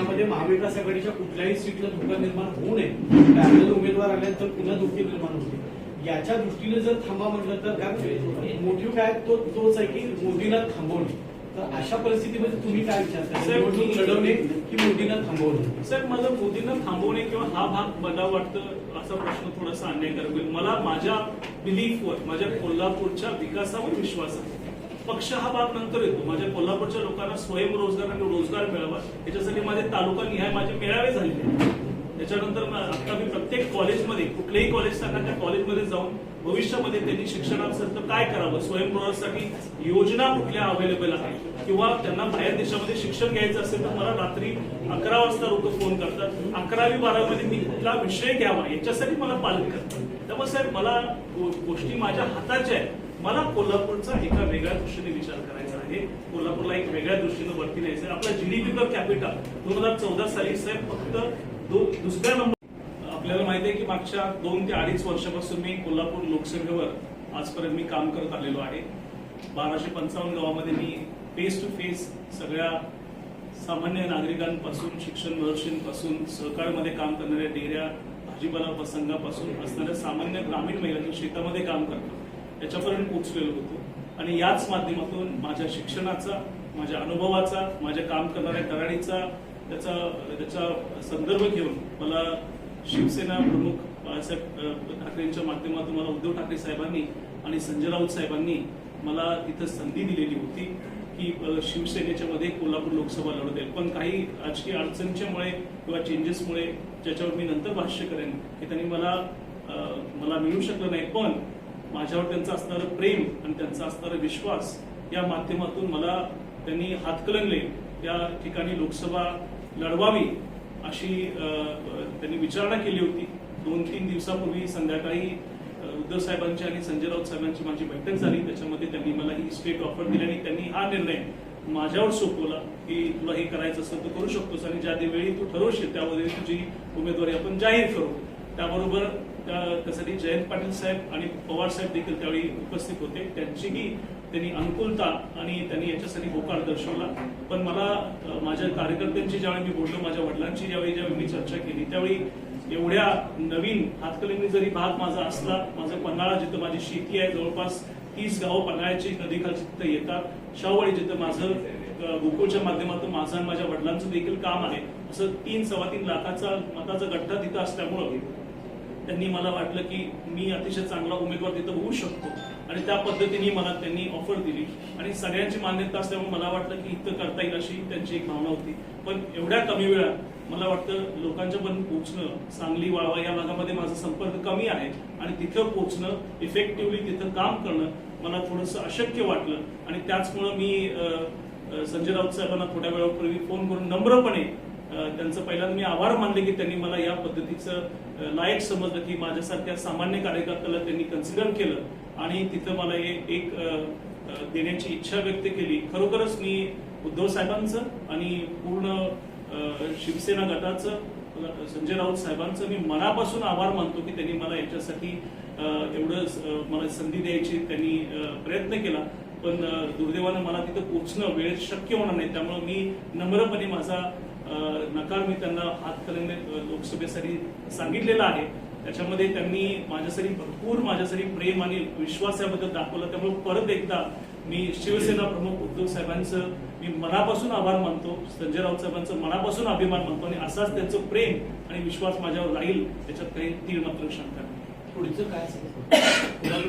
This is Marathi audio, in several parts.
याच्यामध्ये महाविकास आघाडीच्या कुठल्याही सीटला धोका निर्माण होऊ नये. पॅनल उमेदवार आल्यानंतर पुन्हा धोके निर्माण होते याच्या दृष्टीने जर थांबा म्हटलं तर काय मोटिव्ह काय तो तोच आहे की मोदीला थांबवणे. तर अशा परिस्थितीमध्ये तुम्ही काय विचारता निवडणूक लढवणे की मोदीला थांबवणे? साहेब मला मोदींना थांबवणे किंवा हा भाग मला वाटतं असा प्रश्न थोडासा अन्यायकारक होईल. मला माझ्या बिलीफवर माझ्या कोल्हापूरच्या विकासावर विश्वास आहे. पक्ष हा भाग नंतर येतो. माझ्या कोल्हापूरच्या लोकांना स्वयंरोजगार आणि रोजगार मिळावा याच्यासाठी माझे तालुका निहाय माझे मेळावे झालेले त्याच्यानंतर आता मी प्रत्येक कॉलेजमध्ये कुठलेही कॉलेज सांगा त्या कॉलेजमध्ये जाऊन भविष्यामध्ये त्यांनी शिक्षणासाठी काय करावं? स्वयंरोजगारसाठी योजना कुठल्या अवेलेबल आहेत? किंवा त्यांना बाहेर देशामध्ये शिक्षण घ्यायचं असेल तर मला रात्री अकरा वाजता लोक फोन करतात. अकरावी बारावीमध्ये मी कुठला विषय घ्यावा? याच्यासाठी मला पालन करतात. त्यामुळे साहेब मला गोष्टी माझ्या हाताच्या आहेत. मला कोल्हापूरचा एका वेगळ्या दृष्टीने विचार करायचा आहे. कोल्हापूरला एक वेगळ्या दृष्टीने वरती न्यायचं आहे. आपला जीडीपी पर कॅपिटल दोन हजार चौदा साली साहेब फक्त दुसऱ्या नंबर आपल्याला माहिती आहे की मागच्या दोन ते अडीच वर्षापासून मी कोल्हापूर लोकसभेवर आजपर्यंत मी काम करत आलेलो आहे. बाराशे पंचावन्न गावामध्ये मी फेस टू फेस सगळ्या सामान्य नागरिकांपासून शिक्षण महर्षींपासून सहकारमध्ये काम करणाऱ्या डेऱ्या भाजीपाला संघापासून असणाऱ्या सामान्य ग्रामीण महिलांच्या शेतामध्ये काम करतो. याच्यापर्यंत पोचलेलो होतो. आणि याच माध्यमातून माझ्या शिक्षणाचा माझ्या अनुभवाचा माझ्या काम करणाऱ्या कराडीचा त्याचा त्याचा संदर्भ घेऊन मला शिवसेना प्रमुख बाळासाहेब ठाकरेंच्या माध्यमातून मला उद्धव ठाकरे साहेबांनी आणि संजय राऊत साहेबांनी मला तिथं संधी दिलेली होती की शिवसेनेच्या मध्ये कोल्हापूर लोकसभा लढवत आहे पण काही राजकीय अडचणीच्यामुळे किंवा चेंजेसमुळे ज्याच्यावर मी नंतर भाष्य करेन की त्यांनी मला मला मिळू शकलं नाही. पण माझ्यावर त्यांचं असणारं प्रेम आणि त्यांचा असणारा विश्वास या माध्यमातून मला त्यांनी हातकलंगले. या ठिकाणी लोकसभा लढवावी अशी त्यांनी विचारणा केली होती. दोन तीन दिवसापूर्वी संध्याकाळी उद्धव साहेबांची आणि संजय राऊत साहेबांची माझी बैठक झाली. त्याच्यामध्ये त्यांनी मला ही स्टेट ऑफर दिली आणि त्यांनी हा निर्णय माझ्यावर सोपवला की तुला हे करायचं असेल तर करू शकतोस आणि ज्या वेळी तू ठरवशील त्यामध्ये तुझी उमेदवारी आपण जाहीर करू. त्याबरोबर त्या- त्यासाठी जयंत पाटील साहेब आणि पवार साहेब देखील त्यावेळी उपस्थित होते. त्यांचीही त्यांनी अनुकूलता आणि त्यांनी याच्यासाठी होकार दर्शवला. पण मला माझ्या कार्यकर्त्यांची ज्यावेळी मी बोललो माझ्या वडिलांची ज्यावेळी ज्यावेळी मी चर्चा केली त्यावेळी एवढ्या नवीन हातकलींनी जरी भाग माझा असला माझं पन्हाळा जिथं माझी शेती आहे जवळपास तीस गावं पन्हाळ्याची नदीखालची तिथं येतात शाहवाडी जिथं माझं गोकुळच्या माध्यमातून माझं आणि माझ्या वडिलांचं देखील काम आहे असं तीन सव्वा तीन लाखाचा मताचा गठ्ठा तिथं असल्यामुळं त्यांनी मला वाटलं की मी अतिशय चांगला उमेदवार तिथं होऊ शकतो. आणि त्या पद्धतीने मला त्यांनी ऑफर दिली. आणि सगळ्यांची मान्यता असल्यामुळे मला वाटलं की इथं करता येईल अशी त्यांची एक भावना होती. पण एवढ्या कमी वेळात मला वाटतं लोकांच्या पण पोहोचणं सांगली वाळवा या भागामध्ये माझा संपर्क कमी आहे. आणि तिथं पोहोचणं इफेक्टिव्हली तिथं काम करणं मला थोडंसं अशक्य वाटलं. आणि त्याचमुळं मी संजय राऊत साहेबांना थोड्या वेळापूर्वी फोन करून नम्रपणे त्यांचं पहिल्यांदा मी आभार मानले की त्यांनी मला या पद्धतीचं लायक समजलं की माझ्यासारख्या सामान्य कार्यकर्त्याला त्यांनी कन्सिडर केलं आणि तिथं मला हे एक देण्याची इच्छा व्यक्त केली. खरोखरच मी उद्धव साहेबांचं आणि पूर्ण शिवसेना गटाचं संजय राऊत साहेबांचं मी मनापासून आभार मानतो की त्यांनी मला याच्यासाठी एवढं मला संधी द्यायची त्यांनी प्रयत्न केला. पण दुर्दैवानं मला तिथं पोचणं वेळेत शक्य होणार नाही. त्यामुळे मी नम्रपणे माझा नकार मी त्यांना हातकलंगले लोकसभेसाठी सांगितलेला आहे. त्याच्यामध्ये त्यांनी माझ्यासाठी भरपूर माझ्यासाठी प्रेम आणि विश्वास याबद्दल दाखवला. त्यामुळे परत एकदा मी शिवसेना प्रमुख उद्धव साहेबांचं मी मनापासून आभार मानतो. संजय राऊत साहेबांचं मनापासून अभिमान मानतो आणि असाच त्यांचं प्रेम आणि विश्वास माझ्यावर राहील. याच्यात काही तीळ मात्र शंका नाही. पुढचं काय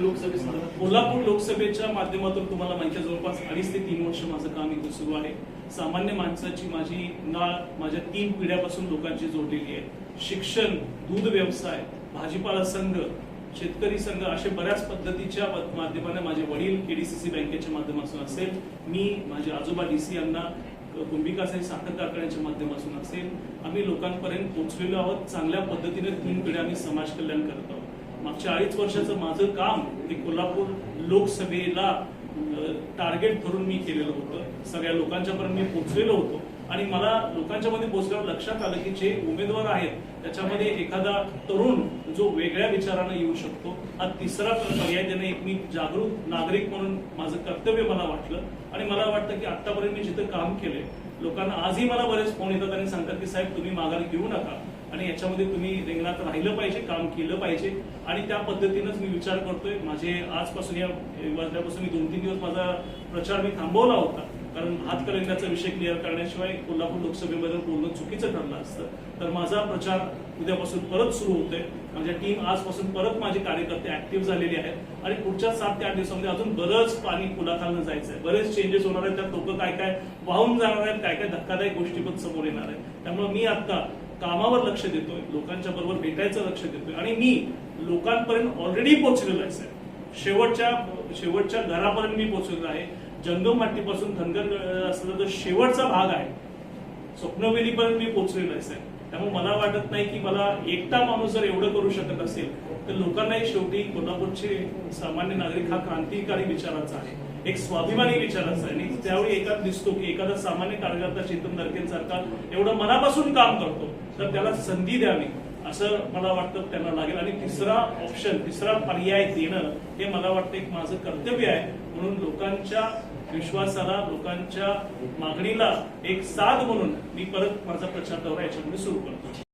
लोकसभेसाठी कोल्हापूर लोकसभेच्या माध्यमातून तुम्हाला माहिती आहे, जवळपास अडीच ते तीन वर्ष माझं काम इथे सुरू आहे. सामान्य माणसाची माझी नाळ माझ्या तीन पिढ्यापासून लोकांची जोडलेली आहे. शिक्षण दूध व्यवसाय भाजीपाला संघ शेतकरी संघ असे बऱ्याच पद्धतीच्या माध्यमाने माझे वडील केडीसीसी बँकेच्या माध्यमातून असेल. मी माझे आजोबा डीसी यांना कुंभिकासाठी साखर कारखान्याच्या माध्यमातून असेल. आम्ही लोकांपर्यंत पोहोचलेलो आहोत. चांगल्या पद्धतीने तीन पिढ्या आम्ही समाज कल्याण करत आहोत. मागच्या अडीच वर्षाचं माझं काम हे कोल्हापूर लोकसभेला टार्गेट भरून मी केलेलं होतं. सगळ्या लोकांच्यापर्यंत मी पोचलेलो होतो. आणि मला लोकांच्या मध्ये पोचल्यावर लक्षात आलं की जे उमेदवार आहेत त्याच्यामध्ये एखादा तरुण जो वेगळ्या विचारानं येऊ शकतो. हा तिसरा पर्याय त्याने एक मी जागरूक नागरिक म्हणून माझं कर्तव्य मला वाटलं. आणि मला वाटतं की आतापर्यंत मी जिथं काम केलंय लोकांना आजही मला बरेच फोन येतात आणि सांगतात की साहेब तुम्ही माघार घेऊ नका. आणि याच्यामध्ये तुम्ही रिंगणात राहिलं पाहिजे काम केलं पाहिजे. आणि त्या पद्धतीनंच मी विचार करतोय. माझे आजपासून या वाजल्यापासून मी दोन तीन दिवस माझा प्रचार मी थांबवला होता. कारण हातकणंगल्याचा विषय क्लिअर करण्याशिवाय कोल्हापूर लोकसभेमध्ये बोलणं चुकीचं ठरलं असतं. तर माझा प्रचार उद्यापासून परत सुरू होतोय. माझ्या टीम आजपासून परत माझे कार्यकर्ते ऍक्टिव्ह झालेले आहेत. आणि पुढच्या सात ते आठ दिवसामध्ये अजून बरंच पाणी पुलाखालनं जायचं आहे बरेच चेंजेस होणार आहेत. त्यात लोक काय काय वाहून जाणार आहेत काय काय धक्कादायक गोष्टी पण समोर येणार आहेत. त्यामुळे मी आता कामावर लक्ष देतोय. लोकांच्या बरोबर भेटायचं लक्ष देतोय. आणि मी लोकांपर्यंत ऑलरेडी पोहोचलेलो आहे साहेब. शेवटच्या शेवटच्या घरापर्यंत मी पोहोचलेलो आहे. जंगम माटीपासून धनगर असलेला जो शेवटचा भाग आहे स्वप्नवेलीपर्यंत मी पोहोचलेलो आहे साहेब. त्यामुळे मला वाटत नाही की मला एकटा माणूस जर एवढं करू शकत असेल तर लोकांनाही शेवटी कोल्हापूरचे सामान्य नागरिक हा क्रांतिकारी विचाराचा आहे एक स्वाभिमानी विचाराचा आहे. आणि त्यावेळी एकाच दिसतो की एखादा सामान्य कार्यकर्ता चेतन दरकेंसारखा एवढं मनापासून काम करतो तर त्याला संधी द्यावी असं मला वाटतं त्यांना लागेल. आणि तिसरा ऑप्शन तिसरा पर्याय देणं हे मला वाटतं एक माझं कर्तव्य आहे. म्हणून लोकांच्या विश्वासाला लोकांच्या मागणीला एक साथ म्हणून मी परत माझा प्रचार दौरा याच्यामध्ये सुरू करतो.